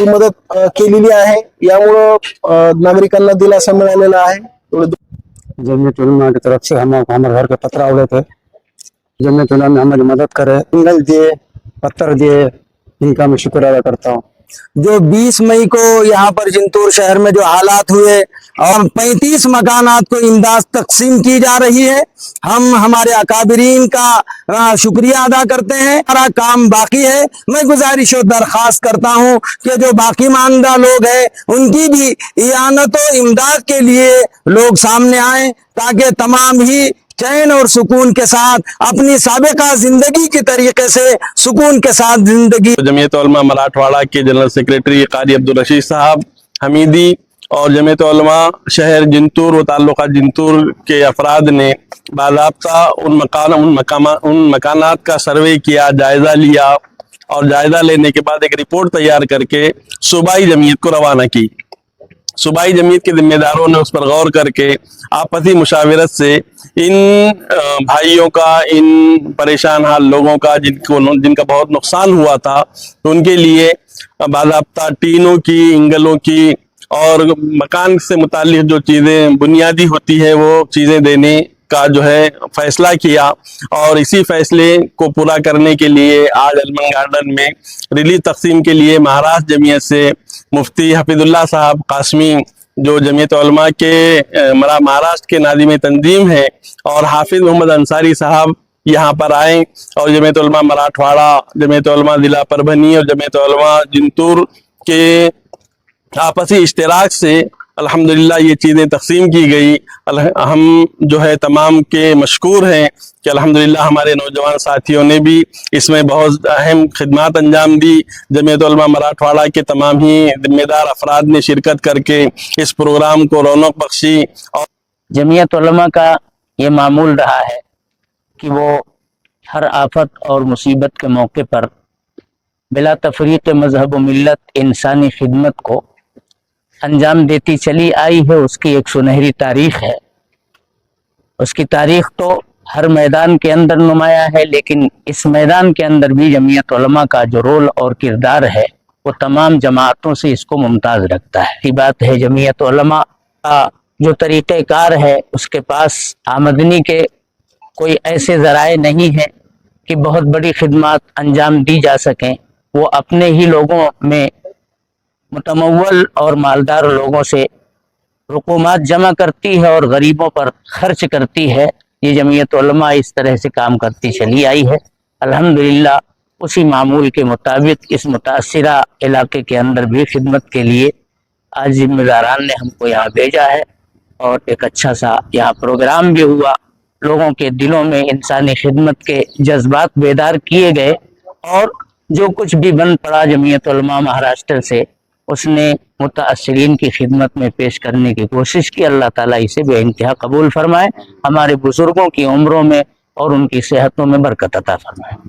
مدد ہے جنوبی طرف سے ہمارے گھر کا پتھرا جن میں تمام مدد کرے گز دے پتھر دے جن کا میں شکرا کرتا ہوں جو بیس مئی کو یہاں پر جنتور شہر میں جو حالات ہوئے اور پینتیس مکانات کو امداد تقسیم کی جا رہی ہے، ہم ہمارے اکابرین کا شکریہ ادا کرتے ہیں۔ ہمارا کام باقی ہے۔ میں گزارش و درخواست کرتا ہوں کہ جو باقی ماندہ لوگ ہیں، ان کی بھی اعانت و امداد کے لیے لوگ سامنے آئیں تاکہ تمام ہی چین اور سکون کے ساتھ، اپنی سابقہ زندگی کے طریقے سے سکون کے ساتھ زندگی۔ جمعیت علماء مراٹھواڑہ کے جنرل سیکریٹری قاری عبدالرشید صاحب، حمیدی اور جمعیت علماء شہر جنتور و تعلقہ جنتور کے افراد نے باضابطہ ان مکان، ان ان مکانات کا سروے کیا، جائزہ لیا اور جائزہ لینے کے بعد ایک رپورٹ تیار کر کے صوبائی جمعیت کو روانہ کی۔ صوبائی جمعیت کے ذمہ داروں نے اس پر غور کر کے آپسی مشاورت سے ان بھائیوں کا، ان پریشان حال لوگوں کا، جن کو جن کا بہت نقصان ہوا تھا، تو ان کے لیے باضابطہ ٹینوں کی، انگلوں کی اور مکان سے متعلق جو چیزیں بنیادی ہوتی ہے وہ چیزیں دینے کا جو ہے فیصلہ کیا اور اسی فیصلے کو پورا کرنے کے لیے آج علمان گارڈن میں ریلیز تقسیم کے لیے مہاراشٹر جمعیت سے مفتی حفیظ اللہ صاحب قاسمی جو جمعیت علماء کے مرا مہاراشٹر کے نادم تنظیم ہیں اور حافظ محمد انصاری صاحب یہاں پر آئیں اور جمعیت علماء مراٹھواڑہ، جمعیت علماء ضلع پربھنی اور جمعیت علماء جنتور کے آپسی اشتراک سے الحمدللہ یہ چیزیں تقسیم کی گئی۔ ہم جو ہے تمام کے مشکور ہیں کہ الحمدللہ ہمارے نوجوان ساتھیوں نے بھی اس میں بہت اہم خدمات انجام دی۔ جمعیت علماء مراٹھواڑہ کے تمام ہی ذمہ دار افراد نے شرکت کر کے اس پروگرام کو رونق بخشی اور جمعیت علماء کا یہ معمول رہا ہے کہ وہ ہر آفت اور مصیبت کے موقع پر بلا تفریق مذہب و ملت انسانی خدمت کو انجام دیتی چلی آئی ہے، اس کی ایک سنہری تاریخ ہے۔ اس کی تاریخ تو ہر میدان کے اندر نمایاں ہے، لیکن اس میدان کے اندر بھی جمعیت علماء کا جو رول اور کردار ہے، وہ تمام جماعتوں سے اس کو ممتاز رکھتا ہے۔ یہ بات ہے، جمعیت علماء کا جو طریقہ کار ہے، اس کے پاس آمدنی کے کوئی ایسے ذرائع نہیں ہیں کہ بہت بڑی خدمات انجام دی جا سکیں۔ وہ اپنے ہی لوگوں میں متمول اور مالدار لوگوں سے رقومات جمع کرتی ہے اور غریبوں پر خرچ کرتی ہے۔ یہ جمعیت علماء اس طرح سے کام کرتی چلی آئی ہے۔ الحمدللہ، اسی معمول کے مطابق اس متاثرہ علاقے کے اندر بھی خدمت کے لیے آج ذمہ داران نے ہم کو یہاں بھیجا ہے۔ اور ایک اچھا سا یہاں پروگرام بھی ہوا۔ لوگوں کے دلوں میں انسانی خدمت کے جذبات بیدار کیے گئے۔ اور جو کچھ بھی بند پڑا جمعیت علماء مہاراشٹر سے اس نے متاثرین کی خدمت میں پیش کرنے کی کوشش کی۔ اللہ تعالیٰ اسے بے انتہا قبول فرمائے۔ ہمارے بزرگوں کی عمروں میں اور ان کی صحتوں میں برکت عطا فرمائے۔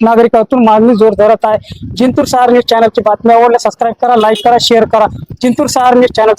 جہار نیوز چینل بات سبسکرائب کرا لائک کرا شیئر کرا جنتر سہار نیوز چینل